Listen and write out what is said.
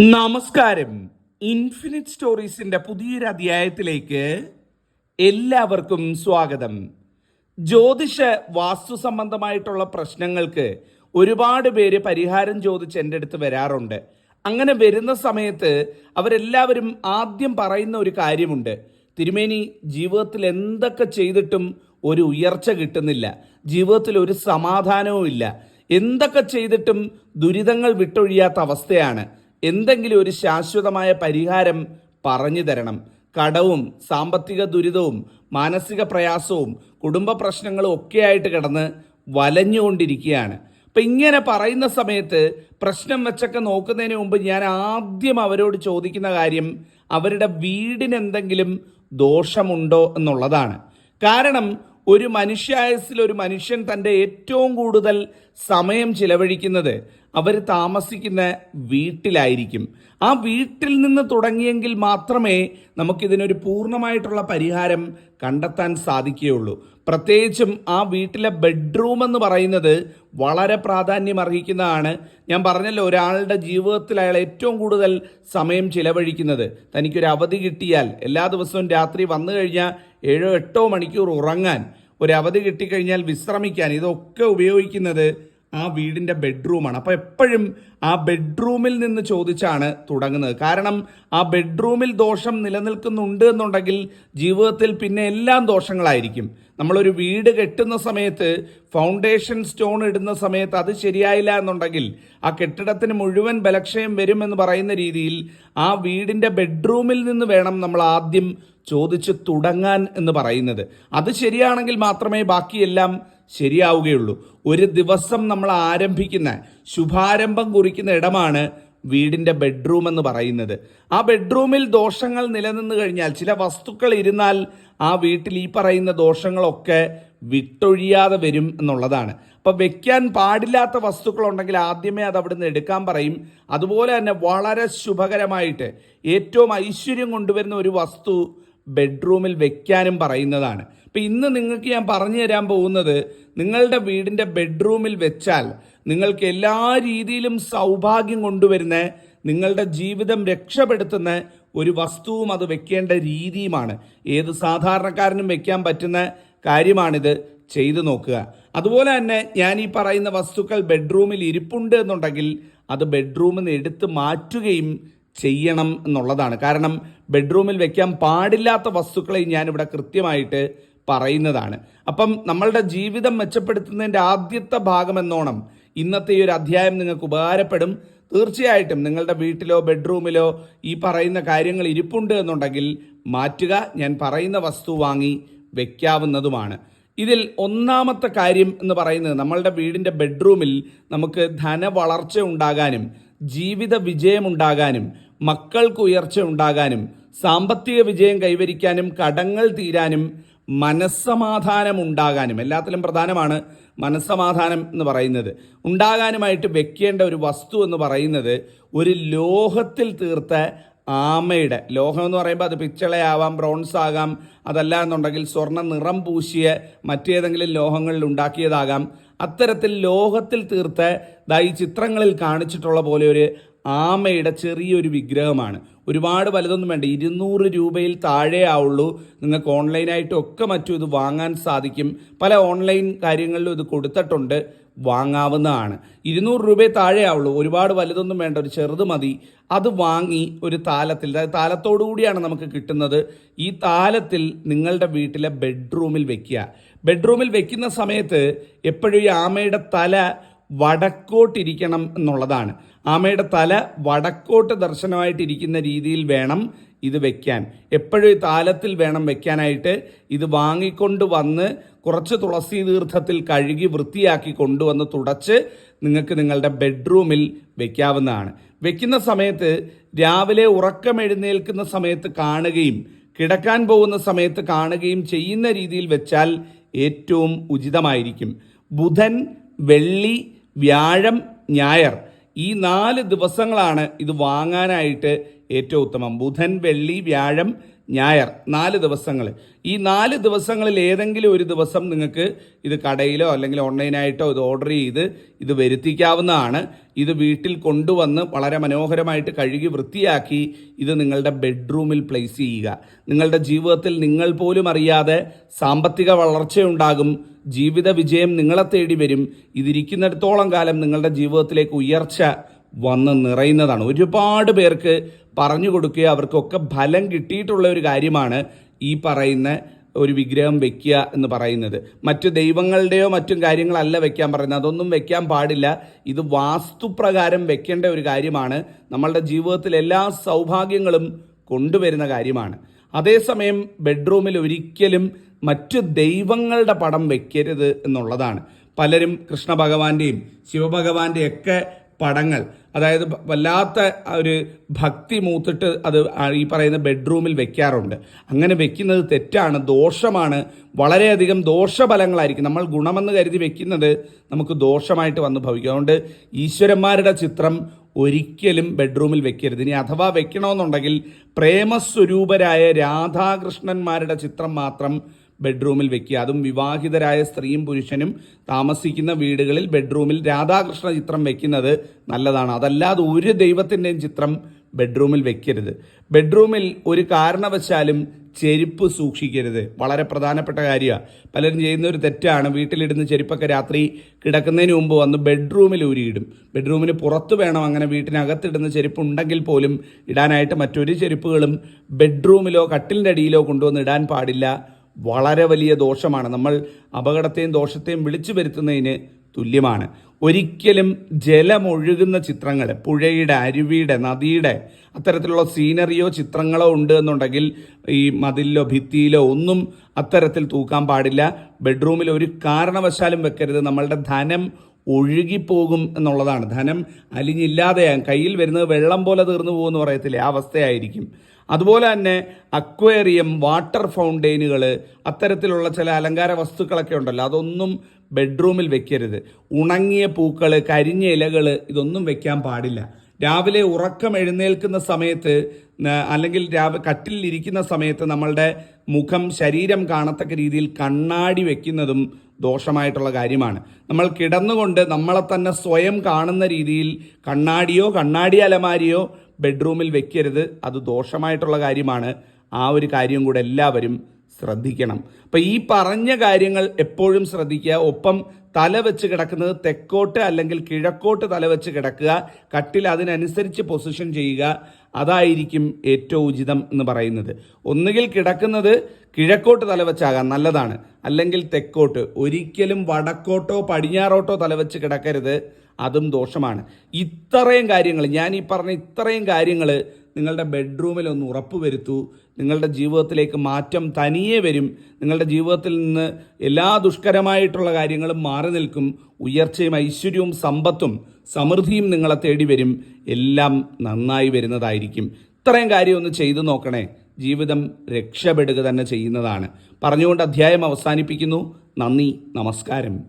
നമസ്കാരം. ഇൻഫിനിറ്റ് സ്റ്റോറീസിന്റെ പുതിയൊരു അധ്യായത്തിലേക്ക് എല്ലാവർക്കും സ്വാഗതം. ജ്യോതിഷ വാസ്തു സംബന്ധമായിട്ടുള്ള പ്രശ്നങ്ങൾക്ക് ഒരുപാട് പേര് പരിഹാരം ചോദിച്ച് എന്റെ അടുത്ത് വരാറുണ്ട്. അങ്ങനെ വരുന്ന സമയത്ത് അവരെല്ലാവരും ആദ്യം പറയുന്ന ഒരു കാര്യമുണ്ട്. തിരുമേനി ജീവിതത്തിൽ എന്തൊക്കെ ചെയ്തിട്ടും ഒരു ഉയർച്ച കിട്ടുന്നില്ല. ജീവിതത്തിൽ ഒരു സമാധാനവും ഇല്ല എന്തൊക്കെ ചെയ്തിട്ടും ദുരിതങ്ങൾ വിട്ടൊഴിയാത്ത അവസ്ഥയാണ്. എന്തെങ്കിലും ഒരു ശാശ്വതമായ പരിഹാരം പറഞ്ഞു തരണം. കടവും സാമ്പത്തിക ദുരിതവും മാനസിക പ്രയാസവും കുടുംബ പ്രശ്നങ്ങളും ഒക്കെ ആയിട്ട് കിടന്ന് വലഞ്ഞുകൊണ്ടിരിക്കുകയാണ്. അപ്പം ഇങ്ങനെ പറയുന്ന സമയത്ത് പ്രശ്നം വെച്ചൊക്കെ നോക്കുന്നതിന് മുമ്പ് ഞാൻ ആദ്യം അവരോട് ചോദിക്കുന്ന കാര്യം അവരുടെ വീടിനെന്തെങ്കിലും ദോഷമുണ്ടോ എന്നുള്ളതാണ്. കാരണം ഒരു മനുഷ്യായസിൽ ഒരു മനുഷ്യൻ തന്റെ ഏറ്റവും കൂടുതൽ സമയം ചിലവഴിക്കുന്നത് അവർ താമസിക്കുന്ന വീട്ടിലായിരിക്കും. ആ വീട്ടിൽ നിന്ന് തുടങ്ങിയെങ്കിൽ മാത്രമേ നമുക്കിതിനൊരു പൂർണമായിട്ടുള്ള പരിഹാരം കണ്ടെത്താൻ സാധിക്കുകയുള്ളൂ. പ്രത്യേകിച്ചും ആ വീട്ടിലെ ബെഡ്റൂം എന്ന് പറയുന്നത് വളരെ പ്രാധാന്യം അർഹിക്കുന്നതാണ്. ഞാൻ പറഞ്ഞല്ലോ ഒരാളുടെ ജീവിതത്തിൽ അയാൾ ഏറ്റവും കൂടുതൽ സമയം ചിലവഴിക്കുന്നത്. തനിക്കൊരു അവധി കിട്ടിയാൽ എല്ലാ ദിവസവും രാത്രി വന്നു കഴിഞ്ഞാൽ ഏഴോ എട്ടോ മണിക്കൂർ ഉറങ്ങാൻ ഒരു അവധി കിട്ടിക്കഴിഞ്ഞാൽ വിശ്രമിക്കാൻ. ഇതൊക്കെ ഉപയോഗിക്കുന്നത് ആ വീടിന്റെ ബെഡ്റൂമാണ്. അപ്പോൾ എപ്പോഴും ആ ബെഡ്റൂമിൽ നിന്ന് ചോദിച്ചാണ് തുടങ്ങുന്നത്. കാരണം ആ ബെഡ്റൂമിൽ ദോഷം നിലനിൽക്കുന്നുണ്ട് എന്നുണ്ടെങ്കിൽ ജീവിതത്തിൽ പിന്നെ എല്ലാം ദോഷങ്ങളായിരിക്കും. നമ്മളൊരു വീട് കെട്ടുന്ന സമയത്ത് ഫൗണ്ടേഷൻ സ്റ്റോൺ ഇടുന്ന സമയത്ത് അത് ശരിയായില്ല എന്നുണ്ടെങ്കിൽ ആ കെട്ടിടത്തിന് മുഴുവൻ ബലക്ഷയം വരുമെന്ന് പറയുന്ന രീതിയിൽ ആ വീടിന്റെ ബെഡ്റൂമിൽ നിന്ന് വേണം നമ്മൾ ആദ്യം ചോദിച്ച് തുടങ്ങാൻ എന്ന് പറയുന്നത്. അത് ശരിയാണെങ്കിൽ മാത്രമേ ബാക്കിയെല്ലാം ശരിയാവുകയുള്ളൂ. ഒരു ദിവസം നമ്മൾ ആരംഭിക്കുന്ന ശുഭാരംഭം കുറിക്കുന്ന ഇടമാണ് വീടിന്റെ ബെഡ്റൂം എന്ന് പറയുന്നത്. ആ ബെഡ്റൂമിൽ ദോഷങ്ങൾ നിലനിന്ന് കഴിഞ്ഞാൽ ചില വസ്തുക്കൾ ഇരുന്നാൽ ആ വീട്ടിൽ ഈ പറയുന്ന ദോഷങ്ങളൊക്കെ വിട്ടൊഴിയാതെ വരും എന്നുള്ളതാണ്. അപ്പം വെക്കാൻ പാടില്ലാത്ത വസ്തുക്കളുണ്ടെങ്കിൽ ആദ്യമേ അത് അവിടുന്ന് എടുക്കാൻ പറയും. അതുപോലെ തന്നെ വളരെ ശുഭകരമായിട്ട് ഏറ്റവും ഐശ്വര്യം കൊണ്ടുവരുന്ന ഒരു വസ്തു ബെഡ്റൂമിൽ വെക്കാനും പറയുന്നതാണ്. ഇപ്പം ഇന്ന് നിങ്ങൾക്ക് ഞാൻ പറഞ്ഞു തരാൻ പോകുന്നത് നിങ്ങളുടെ വീടിന്റെ ബെഡ്റൂമിൽ വെച്ചാൽ നിങ്ങൾക്ക് എല്ലാ രീതിയിലും സൗഭാഗ്യം കൊണ്ടുവരുന്ന നിങ്ങളുടെ ജീവിതം രക്ഷപ്പെടുത്തുന്ന ഒരു വസ്തുവും അത് വെക്കേണ്ട രീതിയുമാണ്. ഏത് സാധാരണക്കാരനും വെക്കാൻ പറ്റുന്ന കാര്യമാണിത്. ചെയ്തു നോക്കുക. അതുപോലെ തന്നെ ഞാൻ ഈ പറയുന്ന വസ്തുക്കൾ ബെഡ്റൂമിൽ ഇരിപ്പുണ്ട് എന്നുണ്ടെങ്കിൽ അത് ബെഡ്റൂമിൽ നിന്ന് എടുത്ത് മാറ്റുകയും ചെയ്യണം എന്നുള്ളതാണ്. കാരണം ബെഡ്റൂമിൽ വെക്കാൻ പാടില്ലാത്ത വസ്തുക്കളെ ഞാനിവിടെ കൃത്യമായിട്ട് പറയുന്നതാണ്. അപ്പം നമ്മളുടെ ജീവിതം മെച്ചപ്പെടുത്തുന്നതിന്റെ ആദ്യത്തെ ഭാഗം എന്നോണം ഇന്നത്തെ ഈ ഒരു അധ്യായം നിങ്ങൾക്ക് ഉപകാരപ്പെടും. തീർച്ചയായിട്ടും നിങ്ങളുടെ വീട്ടിലോ ബെഡ്റൂമിലോ ഈ പറയുന്ന കാര്യങ്ങൾ ഇരിപ്പുണ്ട് എന്നുണ്ടെങ്കിൽ മാറ്റുക. ഞാൻ പറയുന്ന വസ്തു വാങ്ങി വെക്കാവുന്നതുമാണ്. ഇതിൽ ഒന്നാമത്തെ കാര്യം എന്ന് പറയുന്നത് നമ്മളുടെ വീടിന്റെ ബെഡ്റൂമിൽ നമുക്ക് ധനവളർച്ച ഉണ്ടാകാനും ജീവിത വിജയമുണ്ടാകാനും മക്കൾക്ക് ഉയർച്ച ഉണ്ടാകാനും സാമ്പത്തിക വിജയം കൈവരിക്കാനും കടങ്ങൾ തീരാനും മനസ്സമാധാനം ഉണ്ടാകാനും എല്ലാത്തിലും പ്രധാനമാണ് മനസ്സമാധാനം എന്ന് പറയുന്നത്. ഉണ്ടാകാനുമായിട്ട് വെക്കേണ്ട ഒരു വസ്തു എന്ന് പറയുന്നത് ഒരു ലോഹത്തിൽ തീർത്ത ആമയുടെ ലോഹം എന്ന് പറയുമ്പോൾ അത് പിച്ചളയാവാം ബ്രോൺസ് ആകാം അതല്ല എന്നുണ്ടെങ്കിൽ സ്വർണ നിറം പൂശിയ മറ്റേതെങ്കിലും ലോഹങ്ങളിൽ ഉണ്ടാക്കിയതാകാം. അത്തരത്തിൽ ലോഹത്തിൽ തീർത്ത് ഈ ചിത്രങ്ങളിൽ കാണിച്ചിട്ടുള്ള പോലെ ഒരു ആമയുടെ ചെറിയൊരു വിഗ്രഹമാണ്. ഒരുപാട് വലുതൊന്നും വേണ്ട. ഇരുന്നൂറ് രൂപയിൽ താഴെ ആവുള്ളൂ. നിങ്ങൾക്ക് ഓൺലൈനായിട്ടും ഒക്കെ മറ്റും ഇത് വാങ്ങാൻ സാധിക്കും. പല ഓൺലൈൻ കാര്യങ്ങളിലും ഇത് കൊടുത്തിട്ടുണ്ട്. വാങ്ങാവുന്നതാണ്. ഇരുന്നൂറ് രൂപയെ താഴെ ആവുള്ളൂ. ഒരുപാട് വലുതൊന്നും വേണ്ട. ഒരു ചെറുത് മതി. അത് വാങ്ങി ഒരു താലത്തിൽ അതായത് താലത്തോടു കൂടിയാണ് നമുക്ക് കിട്ടുന്നത്. ഈ താലത്തിൽ നിങ്ങളുടെ വീട്ടിലെ ബെഡ്റൂമിൽ വെക്കുക. ബെഡ്റൂമിൽ വെക്കുന്ന സമയത്ത് എപ്പോഴും ഈ ആമയുടെ തല വടക്കോട്ടിരിക്കണം എന്നുള്ളതാണ്. ആമയുടെ തല വടക്കോട്ട് ദർശനമായിട്ടിരിക്കുന്ന രീതിയിൽ വേണം ഇത് വെക്കാൻ. എപ്പോഴും ഈ താലത്തിൽ വേണം വെക്കാനായിട്ട് ഇത് വാങ്ങിക്കൊണ്ട് വന്ന് കുറച്ച് തുളസി തീർത്ഥത്തിൽ കഴുകി വൃത്തിയാക്കി കൊണ്ടുവന്ന് തുടച്ച് നിങ്ങൾക്ക് നിങ്ങളുടെ ബെഡ്റൂമിൽ വെക്കാവുന്നതാണ്. വെക്കുന്ന സമയത്ത് രാവിലെ ഉറക്കം എഴുന്നേൽക്കുന്ന സമയത്ത് കാണുകയും കിടക്കാൻ പോകുന്ന സമയത്ത് കാണുകയും ചെയ്യുന്ന രീതിയിൽ വെച്ചാൽ ഏറ്റവും ഉചിതമായിരിക്കും. ബുധൻ വെള്ളി വ്യാഴം ഞായർ ഈ നാല് ദിവസങ്ങളാണ് ഇത് വാങ്ങാനായിട്ട് ഏറ്റവും ഉത്തമം. ബുധൻ വെള്ളി വ്യാഴം ഞായർ നാല് ദിവസങ്ങൾ ഈ നാല് ദിവസങ്ങളിൽ ഏതെങ്കിലും ഒരു ദിവസം നിങ്ങൾക്ക് ഇത് കടയിലോ അല്ലെങ്കിൽ ഓൺലൈനായിട്ടോ ഇത് ഓർഡർ ചെയ്ത് ഇത് വരുത്തിക്കാവുന്നതാണ്. ഇത് വീട്ടിൽ കൊണ്ടുവന്ന് വളരെ മനോഹരമായിട്ട് കഴുകി വൃത്തിയാക്കി ഇത് നിങ്ങളുടെ ബെഡ്റൂമിൽ പ്ലേസ് ചെയ്യുക. നിങ്ങളുടെ ജീവിതത്തിൽ നിങ്ങൾ പോലും അറിയാതെ സാമ്പത്തിക വളർച്ചയുണ്ടാകും. ജീവിത വിജയം നിങ്ങളെ തേടി വരും. ഇതിരിക്കുന്നിടത്തോളം കാലം നിങ്ങളുടെ ജീവിതത്തിലേക്ക് ഉയർച്ച വന്ന് നിറയുന്നതാണ്. ഒരുപാട് പേർക്ക് പറഞ്ഞു കൊടുക്കുക അവർക്കൊക്കെ ഫലം കിട്ടിയിട്ടുള്ള ഒരു കാര്യമാണ് ഈ പറയുന്ന ഒരു വിഗ്രഹം വെക്കുക എന്ന് പറയുന്നത്. മറ്റു ദൈവങ്ങളുടെയോ മറ്റും കാര്യങ്ങളല്ല വെക്കാൻ പറയുന്നത്. അതൊന്നും വെക്കാൻ പാടില്ല. ഇത് വാസ്തുപ്രകാരം വെക്കേണ്ട ഒരു കാര്യമാണ്. നമ്മളുടെ ജീവിതത്തിൽ എല്ലാ സൗഭാഗ്യങ്ങളും കൊണ്ടുവരുന്ന കാര്യമാണ്. അതേസമയം ബെഡ്റൂമിൽ ഒരിക്കലും മറ്റു ദൈവങ്ങളുടെ പടം വെക്കരുത് എന്നുള്ളതാണ്. പലരും കൃഷ്ണ ഭഗവാന്റെയും ശിവഭഗവാന്റെയും ഒക്കെ പടങ്ങൾ അതായത് വല്ലാത്ത ഒരു ഭക്തി മൂത്തിട്ട് അത് ഈ പറയുന്ന ബെഡ്റൂമിൽ വെക്കാറുണ്ട്. അങ്ങനെ വെക്കുന്നത് തെറ്റാണ് ദോഷമാണ്. വളരെയധികം ദോഷഫലങ്ങളായിരിക്കും. നമ്മൾ ഗുണമെന്ന് കരുതി വെക്കുന്നത് നമുക്ക് ദോഷമായിട്ട് വന്ന് ഭവിക്കും. അതുകൊണ്ട് ഈശ്വരന്മാരുടെ ചിത്രം ഒരിക്കലും ബെഡ്റൂമിൽ വെക്കരുത്. ഇനി അഥവാ വെക്കണമെന്നുണ്ടെങ്കിൽ പ്രേമസ്വരൂപരായ രാധാകൃഷ്ണന്മാരുടെ ചിത്രം മാത്രം ബെഡ്റൂമിൽ വെക്കുക. അതും വിവാഹിതരായ സ്ത്രീയും പുരുഷനും താമസിക്കുന്ന വീടുകളിൽ ബെഡ്റൂമിൽ രാധാകൃഷ്ണ ചിത്രം വെക്കുന്നത് നല്ലതാണ്. അതല്ലാതെ ഒരു ദൈവത്തിന്റെയും ചിത്രം ബെഡ്റൂമിൽ വെക്കരുത്. ബെഡ്റൂമിൽ ഒരു കാരണവശാലും ചെരുപ്പ് സൂക്ഷിക്കരുത്. വളരെ പ്രധാനപ്പെട്ട കാര്യമാണ് പലരും ചെയ്യുന്ന ഒരു തെറ്റാണ്. വീട്ടിലിടുന്ന ചെരുപ്പൊക്കെ രാത്രി കിടക്കുന്നതിന് മുമ്പ് വന്ന് ബെഡ്റൂമിൽ ഊരിയിടും. ബെഡ്റൂമിന് പുറത്ത് വേണം അങ്ങനെ വീട്ടിനകത്തിടുന്ന ചെരുപ്പ് ഉണ്ടെങ്കിൽ പോലും ഇടാനായിട്ട് മറ്റൊരു ചെരുപ്പുകളും ബെഡ്റൂമിലോ കട്ടിലിന്റെ അടിയിലോ കൊണ്ടുവന്ന് ഇടാൻ പാടില്ല. വളരെ വലിയ ദോഷമാണ്. നമ്മൾ അപകടത്തെയും ദോഷത്തെയും വിളിച്ചു വരുത്തുന്നതിന് തുല്യമാണ്. ഒരിക്കലും ജലമൊഴുകുന്ന ചിത്രങ്ങൾ പുഴയുടെ അരുവിയുടെ നദിയുടെ അത്തരത്തിലുള്ള സീനറിയോ ചിത്രങ്ങളോ ഉണ്ട് എന്നുണ്ടെങ്കിൽ ഈ മതിലിലോ ഭിത്തിയിലോ ഒന്നും അത്തരത്തിൽ തൂക്കാൻ പാടില്ല. ബെഡ്റൂമിൽ ഒരു കാരണവശാലും വെക്കരുത്. നമ്മളുടെ ധനം ഒഴുകിപ്പോകും എന്നുള്ളതാണ്. ധനം അലിഞ്ഞില്ലാതെയാകും കയ്യിൽ വരുന്നത് വെള്ളം പോലെ തീർന്നു പോകുമെന്ന് പറയത്തില്ലേ? ആ അവസ്ഥയായിരിക്കും. അതുപോലെ തന്നെ അക്വേറിയം വാട്ടർ ഫൗണ്ടെയിനുകൾ അത്തരത്തിലുള്ള ചില അലങ്കാര വസ്തുക്കളൊക്കെ ഉണ്ടല്ലോ. അതൊന്നും ബെഡ്റൂമിൽ വെക്കരുത്. ഉണങ്ങിയ പൂക്കൾ കരിഞ്ഞ ഇലകൾ ഇതൊന്നും വെക്കാൻ പാടില്ല. രാവിലെ ഉറക്കം എഴുന്നേൽക്കുന്ന സമയത്ത് അല്ലെങ്കിൽ രാവിലെ കട്ടിലിൽ ഇരിക്കുന്ന സമയത്ത് നമ്മളുടെ മുഖം ശരീരം കാണത്തക്ക രീതിയിൽ കണ്ണാടി വെക്കുന്നതും ദോഷമായിട്ടുള്ള കാര്യമാണ്. നമ്മൾ കിടന്നുകൊണ്ട് നമ്മളെ തന്നെ സ്വയം കാണുന്ന രീതിയിൽ കണ്ണാടിയോ കണ്ണാടി അലമാരിയോ ബെഡ്റൂമിൽ വെക്കരുത്. അത് ദോഷമായിട്ടുള്ള കാര്യമാണ്. ആ ഒരു കാര്യം കൂടെ എല്ലാവരും ശ്രദ്ധിക്കണം. അപ്പം ഈ പറഞ്ഞ കാര്യങ്ങൾ എപ്പോഴും ശ്രദ്ധിക്കുക. ഒപ്പം തല വെച്ച് കിടക്കുന്നത് തെക്കോട്ട് അല്ലെങ്കിൽ കിഴക്കോട്ട് തല വെച്ച് കിടക്കുക. കട്ടിൽ അതിനനുസരിച്ച് പൊസിഷൻ ചെയ്യുക. അതായിരിക്കും ഏറ്റവും ഉചിതം എന്ന് പറയുന്നത്. ഒന്നുകിൽ കിടക്കുന്നത് കിഴക്കോട്ട് തലവെച്ചാകാം നല്ലതാണ്. അല്ലെങ്കിൽ തെക്കോട്ട്. ഒരിക്കലും വടക്കോട്ടോ പടിഞ്ഞാറോട്ടോ തല വെച്ച് കിടക്കരുത്. അതും ദോഷമാണ്. ഇത്രയും കാര്യങ്ങൾ ഞാൻ ഈ പറഞ്ഞ ഇത്രയും കാര്യങ്ങൾ നിങ്ങളുടെ ബെഡ്റൂമിൽ ഒന്ന് ഉറപ്പുവരുത്തൂ. നിങ്ങളുടെ ജീവിതത്തിലേക്ക് മാറ്റം തനിയെ വരും. നിങ്ങളുടെ ജീവിതത്തിൽ നിന്ന് എല്ലാ ദുഷ്കരമായിട്ടുള്ള കാര്യങ്ങളും മാറി നിൽക്കും. ഉയർച്ചയും ഐശ്വര്യവും സമ്പത്തും സമൃദ്ധിയും നിങ്ങളെ തേടി വരും. എല്ലാം നന്നായി വരുന്നതായിരിക്കും. ഇത്രയും കാര്യം ഒന്ന് ചെയ്തു നോക്കണേ. ജീവിതം രക്ഷപ്പെടുക തന്നെ ചെയ്യുന്നതാണ്. പറഞ്ഞുകൊണ്ട് അധ്യായം അവസാനിപ്പിക്കുന്നു. നന്ദി നമസ്കാരം.